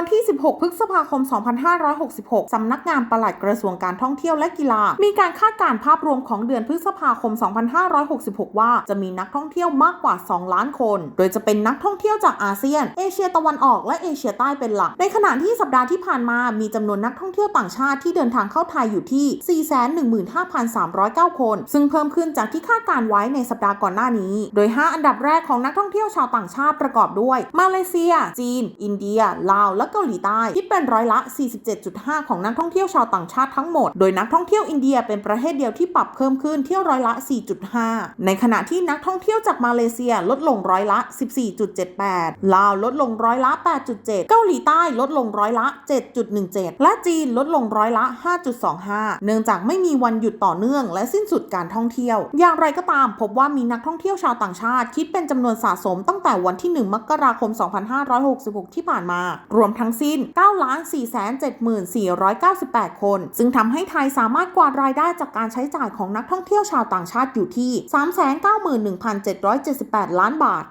วันที่ 16 พฤษภาคม 2566 สำนักงานปลัดกระทรวงการท่องเที่ยวและกีฬา มีการคาดการณ์ภาพรวมของเดือนพฤษภาคม 2566 ว่าจะมีนักท่องเที่ยวมากกว่า 2 ล้านคน โดยจะเป็นนักท่องเที่ยวจากอาเซียน เอเชียตะวันออกและเอเชียใต้เป็นหลัก ในขณะที่สัปดาห์ที่ผ่านมามีจำนวนนักท่องเที่ยวต่างชาติที่เดินทางเข้าไทยอยู่ที่ 415,309 คน ซึ่งเพิ่มขึ้นจากที่คาดการไว้ในสัปดาห์ก่อนหน้านี้ โดย 5 อันดับแรกของนักท่องเที่ยวชาวต่างชาติประกอบด้วย มาเลเซีย จีน อินเดีย ลาว และเกาหลีใต้คิดเป็นร้อยละ 47.5 ของนักท่องเที่ยวชาวต่างชาติทั้งหมด โดยนักท่องเที่ยวอินเดียเป็นประเทศเดียวที่ปรับเพิ่มขึ้นเที่ยวร้อยละ 4.5 ในขณะที่นักท่องเที่ยวจากมาเลเซียลดลงร้อยละ 14.78 ลาวลดลงร้อยละ 8.7 เกาหลีใต้ลดลงร้อยละ 7.17 และจีนลดลงร้อยละ 5.25 เนื่องจากไม่มีวันหยุดต่อเนื่อง และสิ้นสุดการท่องเที่ยว อย่างไรก็ตามพบว่ามีนักท่องเที่ยวชาวต่างชาติ คิดเป็นจำนวนสะสมตั้งแต่วันที่ 1 มกราคม 2566 ที่ผ่านมา รวมทั้งสิ้น 9,474,498 คน ซึ่งทำให้ไทยสามารถกวาดรายได้จากการใช้จ่ายของนักท่องเที่ยวชาวต่างชาติอยู่ที่ 391,778 ล้านบาท